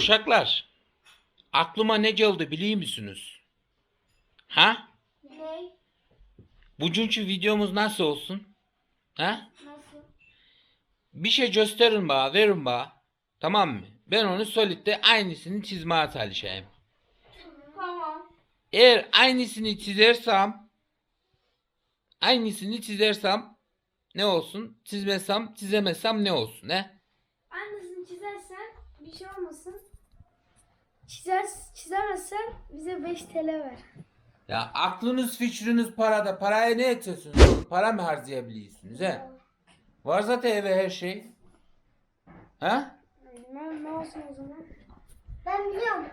Uşaklar, aklıma ne geldi biliyor musunuz? Ha? Ne? Bugünkü videomuz nasıl olsun? Ha? Nasıl? Bir şey gösterin bana, verin bana. Tamam mı? Ben onu Solid'de aynısını çizmeye çalışayım. Tamam. Eğer aynısını çizersem, aynısını çizersem ne olsun? Çizmesem, çizemezsem ne olsun? He? Aynısını çizersen bir şey olmasın. Çizer, çizemezsen bize 5 TL ver. Ya aklınız fikriniz parada. Paraya ne oğlum? Para mı harcayabiliyorsunuz he? Var zaten eve her şey. Ha? Bilmem ne olsun o zaman. Ben biliyorum.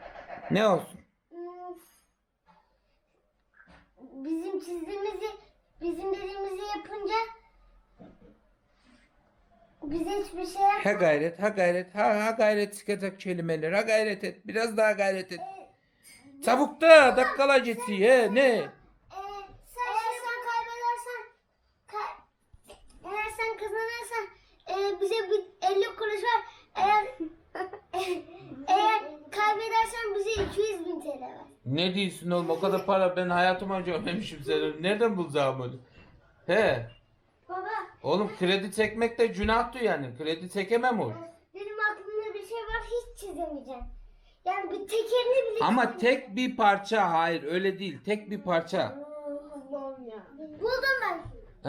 Ne olsun? Bizim çizdiğimizi, bizim dediğimizi yapınca bize hiçbir şey yap. Ha gayret, ha gayret, ha, ha gayret çıkacak kelimeler, ha gayret et, biraz daha gayret et. Çabuk da dakikalar geçiyor he, ne? Ee, sen, eğer sen kaybedersen, kay- eğer sen kazanırsan e, bize bir 50 kuruş ver. Eğer eğer kaybedersen bize 200 bin TL ver. Ne diyorsun oğlum o kadar para ben hayatımda görmemişim seni. Nereden bulacağım onu? He. Baba Oğlum kredi çekmek de günahtı yani. Kredi çekemem o. benim aklımda bir şey var hiç çizemeyeceğim. Yani bir tekerini bile Ama tek bir parça hayır öyle değil. Tek bir parça. Allah'ım ya. Buldum ben.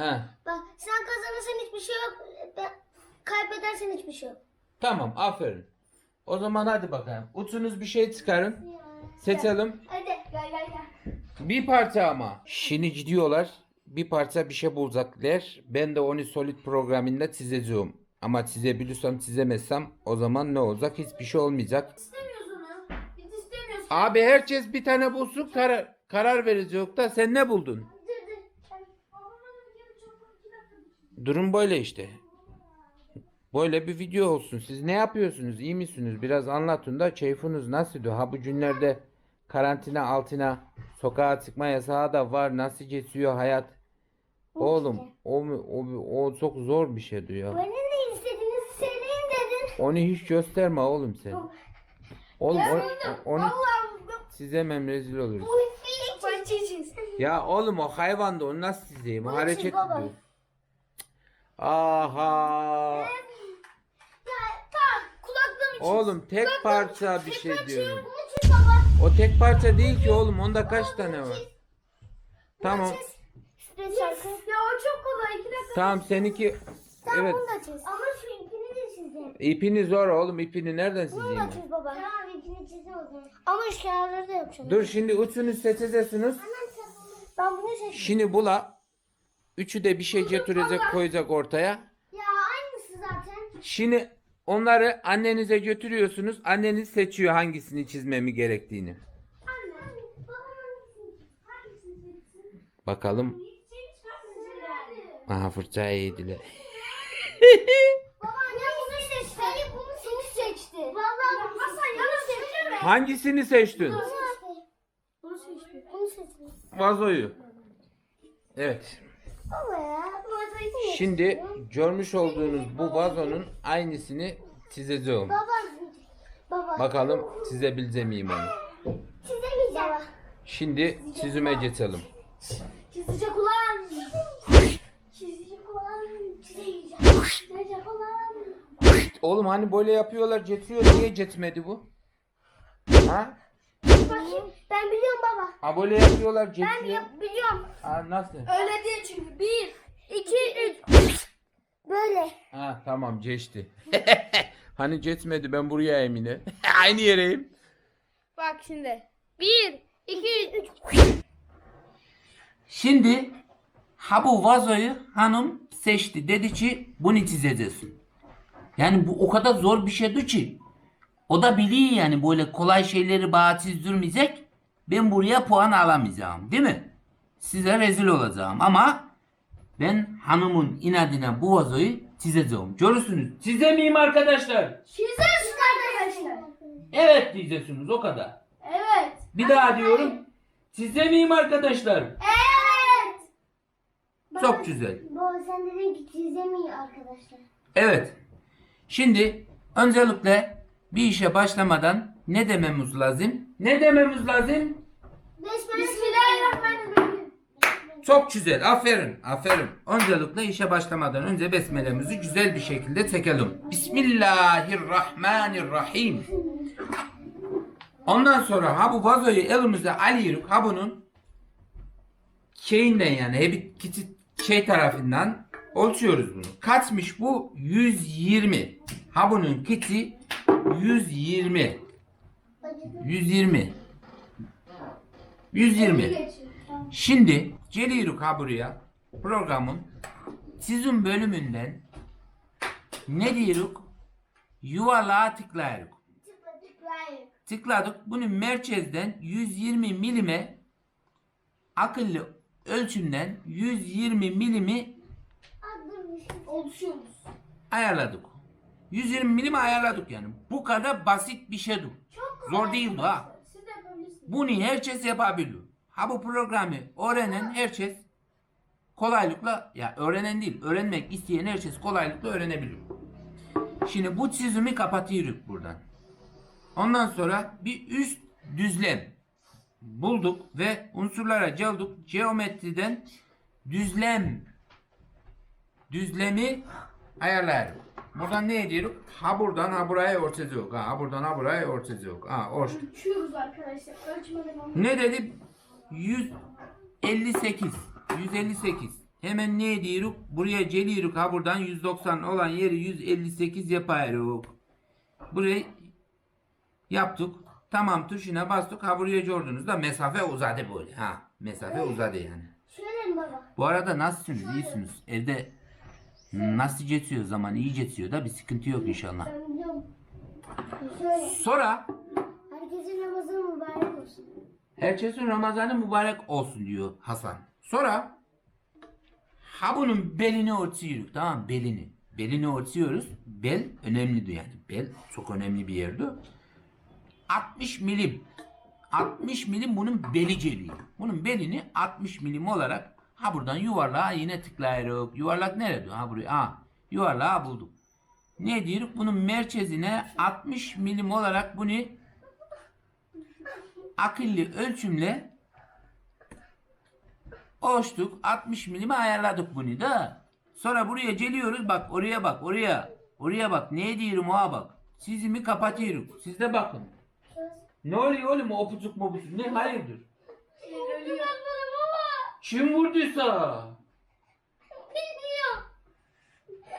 He. Bak sen kazanırsan hiçbir şey yok. Ben, kaybedersen hiçbir şey yok. Tamam aferin. O zaman hadi bakalım. Uçunuz bir şey çıkarın. Seçelim. Hadi gel gel gel. Bir parça ama. Şimdi gidiyorlar. Bir parça bir şey bulacaklar. Ben de onu Solid programında çizeceğim. Ama çizebilirsem çizemezsem o zaman ne olacak? Hiçbir şey olmayacak. İstemiyoruz onu. Biz istemiyoruz. Abi herkes bir tane bulsun karar, karar verecek da sen ne buldun? Durum böyle işte. Böyle bir video olsun. Siz ne yapıyorsunuz? İyi misiniz? Biraz anlatın da keyfiniz nasıl? Ha bu günlerde karantina altına sokağa çıkma yasağı da var. Nasıl geçiyor hayat? Oğlum o, o, o çok zor bir şey diyor. Bana ne istediğinizi söyleyin dedin. Onu hiç gösterme oğlum sen. Oğlum o, o- onu çizemem rezil oluruz. Parçacığız. Ya oğlum o hayvan da onu nasıl çizeyim? Bunu Hareket çiz baba. ediyor. Aha. Ya. Oğlum tek parça bir şey diyorum. O tek parça değil ki oğlum. Onda kaç tane var? Tamam. Yes. Kolay. iki dakika. Tamam seninki Sen evet. bunu da çiz. Ama şu ipini de çizeceğim. İpini zor oğlum. İpini nereden Bunu çizeyim? da ben? çiz baba. Tamam ipini çiz o zaman. Ama şu kenarları da yapacağım. Dur şimdi üçünü seçeceksiniz. Ben bunu seçtim. Şimdi bula. Üçü de bir şey getirecek koyacak ortaya. Ya aynısı zaten. Şimdi onları annenize götürüyorsunuz. Anneniz seçiyor hangisini çizmemi gerektiğini. Anne. Babam hangisini seçsin? Bakalım. Aha fırçayı yediler. Baba anne bunu seçti. Hayır bunu seni seçti. Vallahi Hasan yanlış seçti. Hangisini seçtin? Bunu seçti. Bunu seçti. Bunu seçti. Vazoyu. Evet. Baba ya. Vazoyu Şimdi görmüş olduğunuz bu vazonun aynısını çizeceğim. Baba. Baba. Bakalım çizebilecek miyim onu? Çizemeyeceğim. Şimdi çizime geçelim. Çizecek ulan. Çizecek ulan. Çizemeyeceğim. Çizecek ulan. Oğlum hani böyle yapıyorlar geçiyor niye geçmedi bu? Ha? Bakayım. Ben biliyorum baba. Ha böyle yapıyorlar Ben geçiyor. yap- biliyorum. Ha nasıl? Öyle değil çünkü. Bir, iki, üç. Böyle. Ha tamam geçti. hani geçmedi ben buraya emine. Aynı yereyim. Bak şimdi. Bir, iki, üç. Şimdi ha bu vazoyu hanım seçti. Dedi ki bunu çizeceksin. Yani bu o kadar zor bir şeydi ki. O da biliyor yani böyle kolay şeyleri bana çizdirmeyecek. Ben buraya puan alamayacağım değil mi? Size rezil olacağım ama ben hanımın inadına bu vazoyu çizeceğim. Görürsünüz. Çizemeyeyim arkadaşlar. Çizersin arkadaşlar. Evet diyeceksiniz o kadar. Evet. Bir daha diyorum. Çizemeyeyim arkadaşlar. Evet. Çok güzel. Baba sen dedin ki çizemiyor arkadaşlar. Evet. Şimdi öncelikle bir işe başlamadan ne dememiz lazım? Ne dememiz lazım? Bismillahirrahmanirrahim. Çok güzel. Aferin. Aferin. Öncelikle işe başlamadan önce besmelemizi güzel bir şekilde çekelim. Bismillahirrahmanirrahim. Ondan sonra ha bu vazoyu elimizde alıyoruz. Ha bunun şeyinden yani hep kiti şey tarafından ölçüyoruz bunu. Kaçmış bu? 120. Ha bunun kiti 120. 120. 120. Şimdi geliyoruz ha buraya programın çizim bölümünden ne diyoruz? Yuvarlığa tıklıyoruz. Tıkladık. Bunu merkezden 120 milime akıllı ölçümden 120 milimi Oluşuyoruz. ayarladık. 120 milimi ayarladık yani. Bu kadar basit bir şeydi. Çok Zor değildi ha. Siz de yapabilirsiniz. Bunu herkes yapabiliyor. Ha bu programı öğrenen herkes kolaylıkla ya öğrenen değil öğrenmek isteyen herkes kolaylıkla öğrenebiliyor. Şimdi bu çizimi kapatıyoruz buradan. Ondan sonra bir üst düzlem bulduk ve unsurlara geldik. Geometriden düzlem düzlemi ayarlayalım. Buradan ne ediyoruz? Ha buradan ha buraya ortası yok. Ha buradan ha buraya ortası yok. Ha orta. Ölçüyoruz arkadaşlar. Ölçmeden olmaz. Ne dedi? 158. 158. Hemen ne ediyoruz? Buraya geliyoruz. Ha buradan 190 olan yeri 158 yapıyoruz. Burayı yaptık. Tamam tuşuna bastık. Ha buraya gördünüz de mesafe uzadı böyle. Ha mesafe uzadı yani. Şöyle baba? Bu arada nasılsınız? İyisiniz. Evde nasıl geçiyor zaman? iyi geçiyor da bir sıkıntı yok inşallah. Şöyle. Sonra Herkesin Ramazanı mübarek olsun. Herkesin Ramazanı mübarek olsun diyor Hasan. Sonra ha bunun belini örtüyoruz tamam mı? belini. Belini örtüyoruz. Bel önemlidir yani. Bel çok önemli bir yerdi. 60 milim. 60 milim bunun beli geliyor. Bunun belini 60 milim olarak ha buradan yuvarlığa yine tıklıyoruz. Yuvarlak nerede? Ha buraya. Ha, yuvarlağı bulduk. Ne diyoruz? Bunun merkezine 60 milim olarak bunu akıllı ölçümle ölçtük. 60 milime ayarladık bunu da. Sonra buraya geliyoruz. Bak oraya bak oraya. Oraya bak. Ne diyorum oha bak. Sizimi kapatıyorum. Siz de bakın. Ne oluyor oğlum o opucuk mopucuk? Ne hayırdır? Ölüyor. Kim vurduysa? Bilmiyorum.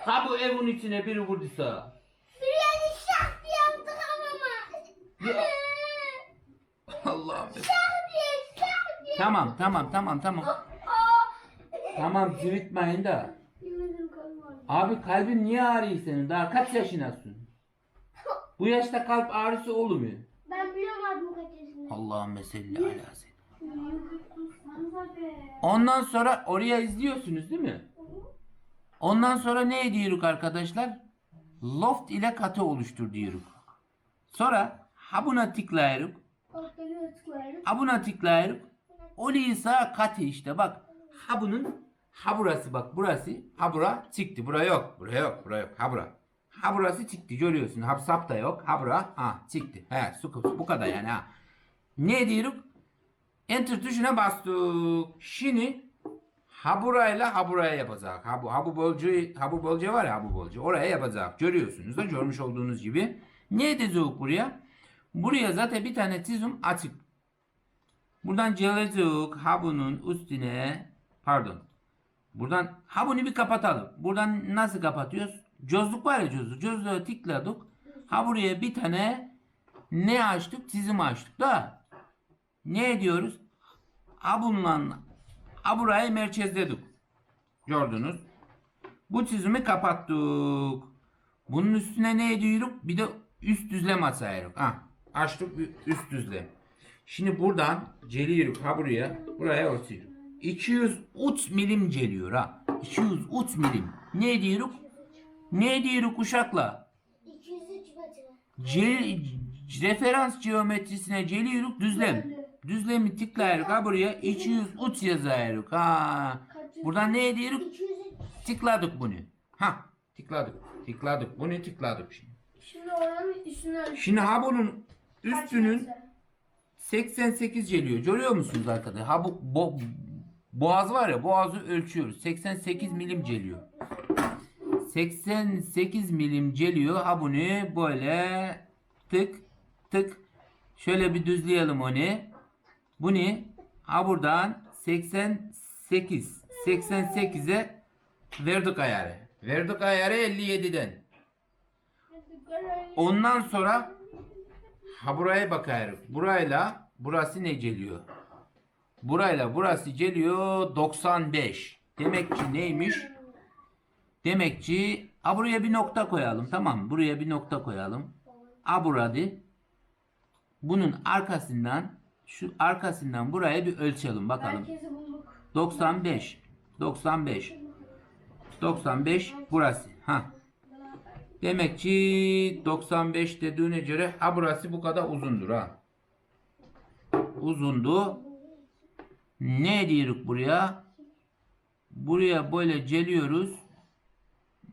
Ha bu evin içine biri vurduysa. Bir yani şah diye yaptık ama. Ya. Allah'ım. Şah diye şah diye. Tamam tamam tamam tamam. Tamam cıvıtmayın da. Abi kalbin niye ağrıyor senin? Daha kaç yaşındasın? Bu yaşta kalp ağrısı olur mu? Ben abi bu kaç yaşında. Allah'ım selli ala seyyidina. Sanza be. Ondan sonra oraya izliyorsunuz değil mi? Ondan sonra ne ediyoruz arkadaşlar? Loft ile katı oluştur diyoruz. Sonra ha buna tıklayalım. Ha buna tıklıyoruz. Öyleyse katı işte bak. Ha bunun ha burası bak burası ha bura çıktı. Bura yok. Bura yok. Bura yok. Ha bura. Ha burası çıktı görüyorsun. Ha sap da yok. Ha bura ha çıktı. He su bu kadar yani ha. Ne diyoruz? Enter tuşuna bastık. Şimdi ha burayla ha buraya yapacak. Ha bu ha bu bolcu ha bu bolcu var ya ha bu bolcu. Oraya yapacak. Görüyorsunuz da görmüş olduğunuz gibi. Ne edecek buraya? Buraya zaten bir tane çizim açık. Buradan gelecek ha bunun üstüne pardon. Buradan ha bunu bir kapatalım. Buradan nasıl kapatıyoruz? Gözlük var ya gözlük. Gözlüğe tıkladık. Ha buraya bir tane ne açtık? Çizim açtık da. Ne ediyoruz? Ha burayı merkezledik. Gördünüz. Bu çizimi kapattık. Bunun üstüne ne ediyoruz? Bir de üst düzlem açıyoruz. Ha, açtık üst düzlem. Şimdi buradan geliyoruz ha buraya. Buraya örtüyoruz. 203 milim geliyor ha. 203 milim. Ne diyoruz? Ne diyoruz uşakla? 203 metre. Ce referans geometrisine geliyoruz düzlem. Düzlemi tıklıyoruz ha buraya 203 yazıyoruz ha. Buradan ne ediyoruz? 203. Tıkladık bunu. Ha tıkladık. Tıkladık. Bunu tıkladık şimdi. Şimdi oranın üstüne. Şimdi ha bunun üstünün metre? 88 geliyor. Görüyor musunuz arkadaşlar? Ha bu bo- boğaz var ya boğazı ölçüyoruz. 88 milim geliyor. 88 milim geliyor. Ha bunu böyle tık tık şöyle bir düzleyelim onu. Bunu ha buradan 88 88'e verdik ayarı. Verdik ayarı 57'den. Ondan sonra ha buraya bakarız. Burayla burası ne geliyor? Burayla burası geliyor 95. Demek ki neymiş? Demek ki ha buraya bir nokta koyalım tamam? Buraya bir nokta koyalım. Ha burada. Bunun arkasından şu arkasından buraya bir ölçelim bakalım. Merkezi bulduk. 95. 95. 95 burası. Ha. Demek ki 95 dediğine göre ha burası bu kadar uzundur ha. Uzundu. Ne diyoruz buraya? Buraya böyle geliyoruz.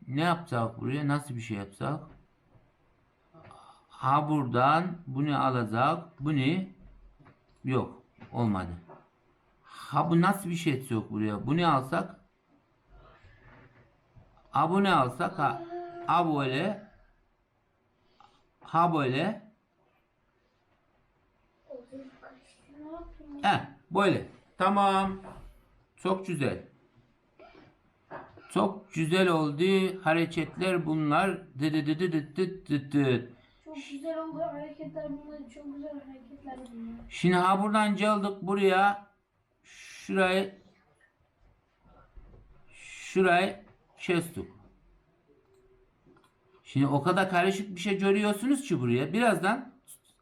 Ne yapsak buraya? Nasıl bir şey yapsak? Ha buradan bunu alacak. Bunu yok. Olmadı. Ha bu nasıl bir şey yok buraya? Bu ne alsak? Ha bu ne alsak? Ha, ha böyle. Ha böyle. He böyle. Tamam. Çok güzel. Çok güzel oldu. Hareketler bunlar. Dı dı dı dı dı dı dı güzel oldu hareketler bunlar. Çok güzel hareketler bunlar. Şimdi ha buradan geldik buraya. Şurayı şurayı kestik. Şimdi o kadar karışık bir şey görüyorsunuz ki buraya. Birazdan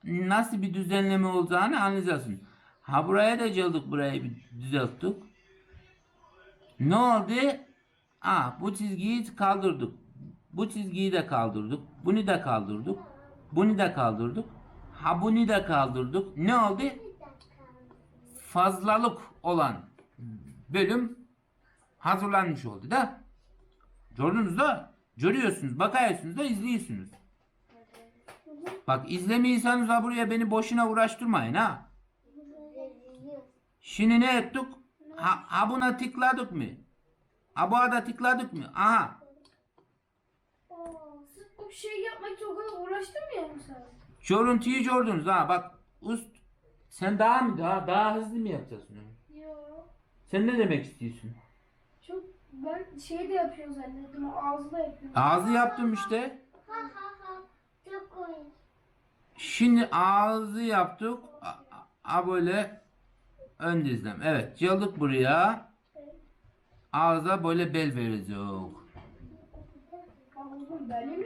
nasıl bir düzenleme olacağını anlayacaksınız. Ha buraya da geldik burayı bir düzelttik. Ne oldu? Aa, bu çizgiyi kaldırdık. Bu çizgiyi de kaldırdık. Bunu da kaldırdık. Bunu da kaldırdık. Ha bunu da kaldırdık. Ne oldu? Fazlalık olan bölüm hazırlanmış oldu da. Gördünüz da. Görüyorsunuz, bakıyorsunuz da izliyorsunuz. Bak izlemiyorsanız ha buraya beni boşuna uğraştırmayın ha. Şimdi ne ettik? Ha, ha buna tıkladık mı? Ha da tıkladık mı? Aha. Siz bu şey yapmak için o kadar uğraştırmıyor musunuz? Görüntüyü gördünüz ha bak. Ust. Sen daha mı daha daha hızlı mı yapacaksın onu? Yo. Sen ne demek istiyorsun? Çok ben şey de yapıyor zannettim. O ağzı da yapıyor. Ağzı yaptım işte. Ha ha ha. Çok komik. Şimdi ağzı yaptık. A, a böyle ön dizlem. Evet geldik buraya. Ağza böyle bel vereceğiz. Ağzım böyle mi?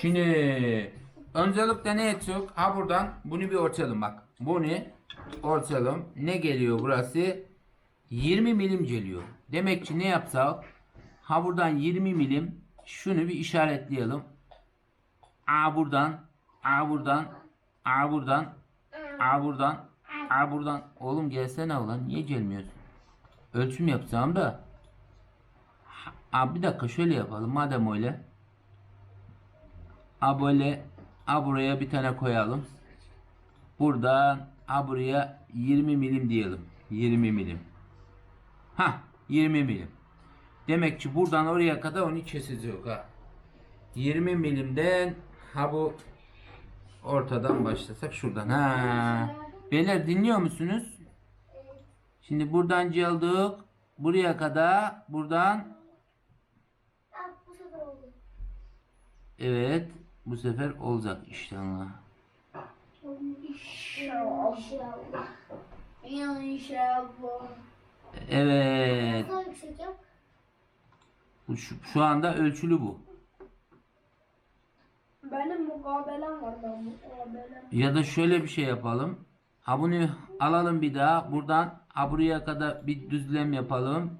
Şimdi öncelikle ne edecek? Ha buradan bunu bir ölçelim bak. Bunu ölçelim. Ne geliyor burası? 20 milim geliyor. Demek ki ne yapsak? Ha buradan 20 milim şunu bir işaretleyelim. A buradan, A buradan, A buradan, A buradan, A buradan. Oğlum gelsene ulan niye gelmiyorsun? Ölçüm yapacağım da. Aa, bir dakika şöyle yapalım madem öyle. A böyle A buraya bir tane koyalım. Buradan A buraya 20 milim diyelim. 20 milim. Ha 20 milim. Demek ki buradan oraya kadar onu kesecek ha. 20 milimden ha bu ortadan başlasak şuradan ha. Beyler dinliyor musunuz? Şimdi buradan geldik. Buraya kadar buradan evet bu sefer olacak inşallah. İnşallah. İnşallah. Evet. Bu Şu, şu anda ölçülü bu. Benim mukabelem var ben mukabelem. Ya da şöyle bir şey yapalım. Ha bunu alalım bir daha. Buradan ha buraya kadar bir düzlem yapalım.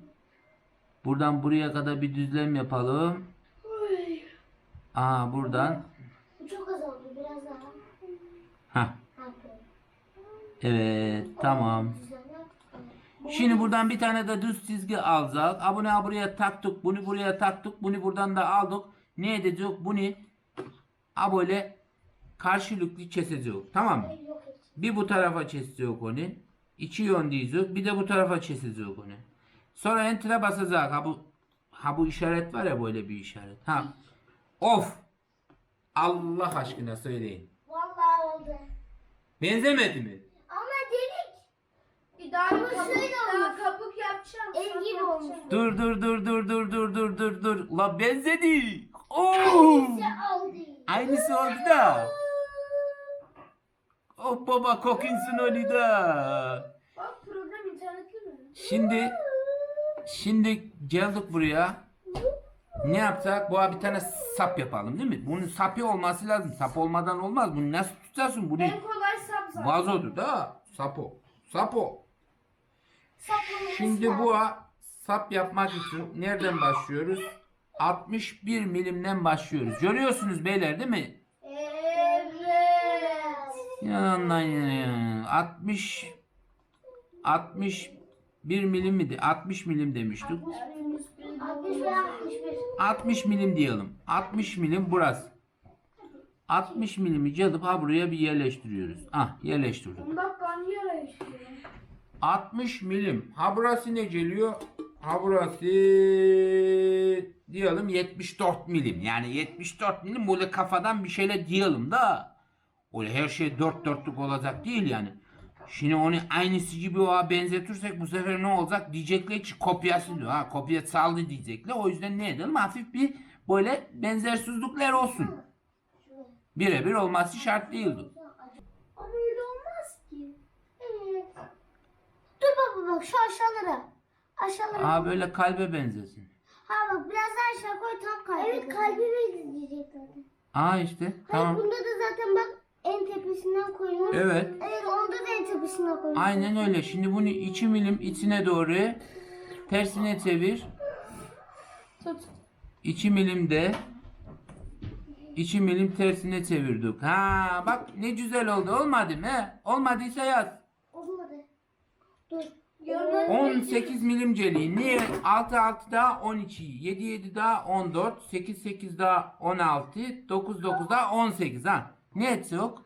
Buradan buraya kadar bir düzlem yapalım. Aha buradan. Bu çok az oldu. Biraz daha. Ha evet tamam. Şimdi buradan bir tane de düz çizgi alacak. Ha bunu buraya taktık. Bunu buraya taktık. Bunu buradan da aldık. Ne edecek? Bunu Ha böyle karşılıklı kesecek. Tamam mı? Bir bu tarafa kesecek onu. İki yön diyecek. Bir de bu tarafa kesecek onu. Sonra enter'e basacak. Ha bu ha bu işaret var ya böyle bir işaret. Ha. Of. Allah aşkına söyleyin. Benzemedi mi? Ama delik. Bir daha Ama kabuk, şöyle daha olmuş. kabuk yapacağım. Ev gibi olmuş. Dur dur dur dur dur dur dur dur dur. La benzedi. Oo. Aynısı oldu da. Oh baba kokinsun onu da. Bak program internetli mi? Şimdi şimdi geldik buraya. Ne yapsak? Bu bir tane sap yapalım değil mi? Bunun sapı olması lazım. Sap olmadan olmaz. Bunu nasıl tutarsın? Bunu En vazodur da. Sapo. Sapo. Saplaması Şimdi lazım. bu sap yapmak için nereden başlıyoruz? 61 milimden başlıyoruz. Görüyorsunuz beyler değil mi? Evet. Yandan yana 60 61 milim miydi? 60 milim demiştik. 60 ve 61. 60 milim diyelim. 60 milim burası. 60 milimi calıp ha buraya bir yerleştiriyoruz. Ah yerleştirdik. Bak ben niye çıkıyorum? 60 milim. Ha burası ne geliyor? Ha burası diyelim 74 milim. Yani 74 milim böyle kafadan bir şeyle diyelim da. Öyle her şey dört dörtlük olacak değil yani. Şimdi onu aynısı gibi o benzetirsek bu sefer ne olacak? Diyecekler ki kopyası diyor. Ha kopya saldı diyecekler. O yüzden ne edelim? Hafif bir böyle benzersizlikler olsun. Birebir olması şart değildi. Ama öyle olmaz ki. Evet. Dur baba bak şu aşağılara. Aşağılara. Ha böyle kalbe benzesin. Ha bak biraz daha aşağı koy tam kalbi. Evet kalbi benzeyecek zaten. Aa işte Hayır tamam. bunda da zaten bak en tepesinden koymuş. Evet. Evet onda da en tepesinden koymuş. Aynen öyle. Şimdi bunu 2 milim içine doğru tersine çevir. Tut. 2 milim 2 milim tersine çevirdik. Ha bak ne güzel oldu. Olmadı mı? Olmadıysa yaz. Olmadı. Dur. Yorumları 18 milim celiği. Niye? 6 6 daha 12. 7 7 daha 14. 8 8 daha 16. 9 9 daha 18 ha. Ne etse yok?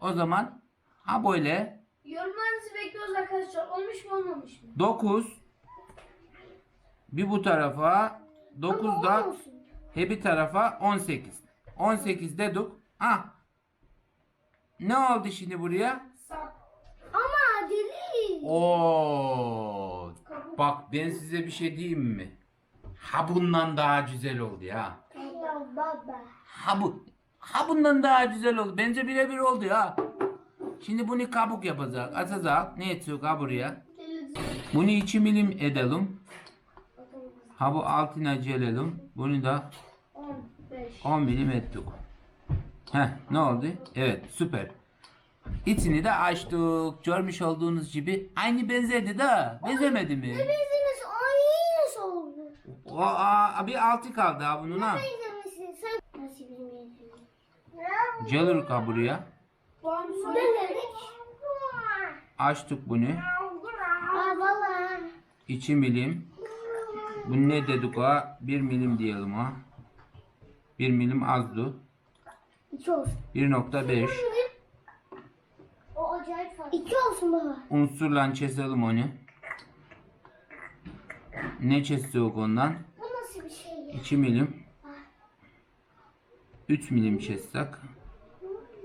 O zaman ha böyle Yorumlarınızı bekliyoruz arkadaşlar. Olmuş mu olmamış mı? 9 bir bu tarafa 9 Ama da olsun. he bir tarafa 18. 18 dedik. Ah. Ne oldu şimdi buraya? Sap. Ama deli. Oo. Bak ben size bir şey diyeyim mi? Ha bundan daha güzel oldu ya. Ya baba. Ha bu. Ha bundan daha güzel oldu. Bence birebir oldu ya. Şimdi bunu kabuk yapacak. Atacak. Ne edecek ha buraya? Bunu 2 milim edelim. Ha bu altına gelelim. Bunu da 15. 10 milim ettik. Heh ne oldu? Evet süper. İçini de açtık. Görmüş olduğunuz gibi aynı benzedi de. Benzemedi mi? Benzemesi aynı nasıl oldu? O, aa, bir altı kaldı ha bunun ha. Benzemesi sen nasıl bilmiyorsun? Gelir ha buraya. Ne? Açtık bunu. Valla. 2 milim. Bu ne dedik ha? 1 milim diyelim ha. 1 milim azdı. İki olsun. 1.5. O acayip farklı. İki olsun baba. Unsurla keselim onu. Ne kesecek ondan? Bu nasıl bir şey ya? 2 milim. 3 milim kessek.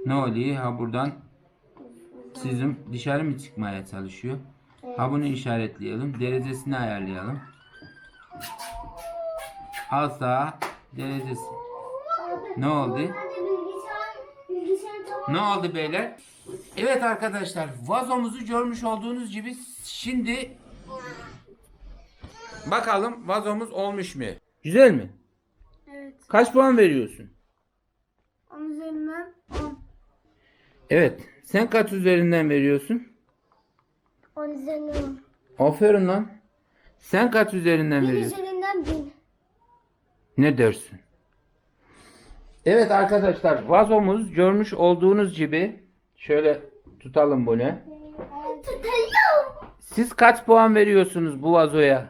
Ne oluyor? Ha buradan çizim dışarı mı çıkmaya çalışıyor? Ha bunu işaretleyelim. Derecesini ayarlayalım. Al sağa derecesi. Ne oldu? Ne oldu beyler? Evet arkadaşlar vazomuzu görmüş olduğunuz gibi şimdi bakalım vazomuz olmuş mu? Güzel mi? Evet. Kaç puan veriyorsun? 10 üzerinden 10. Evet. Sen kaç üzerinden veriyorsun? On üzerinden Aferin lan. Sen kaç üzerinden Bin veriyorsun? üzerinden bin. Ne dersin? Evet arkadaşlar vazomuz görmüş olduğunuz gibi şöyle tutalım bunu. Tutalım. Siz kaç puan veriyorsunuz bu vazoya?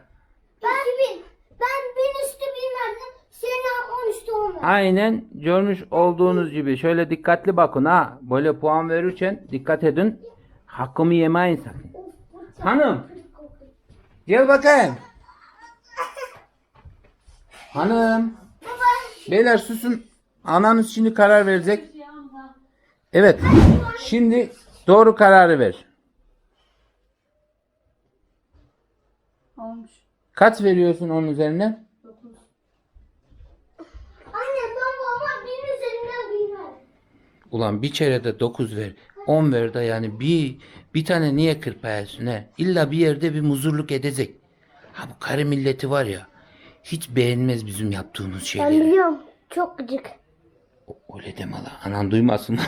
Ben bin. Ben bin üstü bin verdim. Sena on üstü on Aynen görmüş olduğunuz gibi şöyle dikkatli bakın ha. Böyle puan verirken dikkat edin. Hakkımı yemeyin sakın. Hanım. Gel bakayım. Hanım. Beyler susun. Ananız şimdi karar verecek. Evet. Şimdi doğru kararı ver. Olmuş. Kaç veriyorsun onun üzerine? Anne ben babama bir üzerinden bir ver. Ulan bir kere de 9 ver. 10 ver de yani bir bir tane niye kırpayasın he? İlla bir yerde bir muzurluk edecek. Ha bu karı milleti var ya. Hiç beğenmez bizim yaptığımız Ben şeyleri. biliyorum. Çok gıcık. Öyle deme la. Anan duymasın.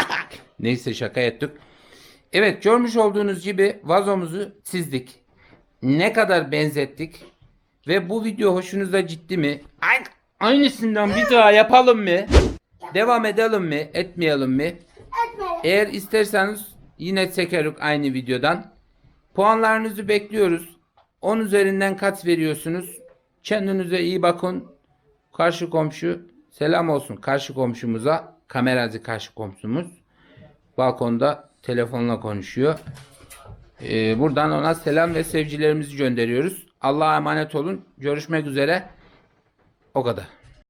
Neyse şaka ettik. Evet görmüş olduğunuz gibi vazomuzu çizdik. Ne kadar benzettik. Ve bu video hoşunuza ciddi mi? Aynı, aynısından bir daha yapalım mı? Devam edelim mi? Etmeyelim mi? Etme. Eğer isterseniz yine çekerik aynı videodan. Puanlarınızı bekliyoruz. 10 üzerinden kaç veriyorsunuz? Kendinize iyi bakın. Karşı komşu selam olsun karşı komşumuza. Kameracı karşı komşumuz. Balkonda telefonla konuşuyor. Ee, buradan ona selam ve sevgilerimizi gönderiyoruz. Allah'a emanet olun. Görüşmek üzere. O kadar.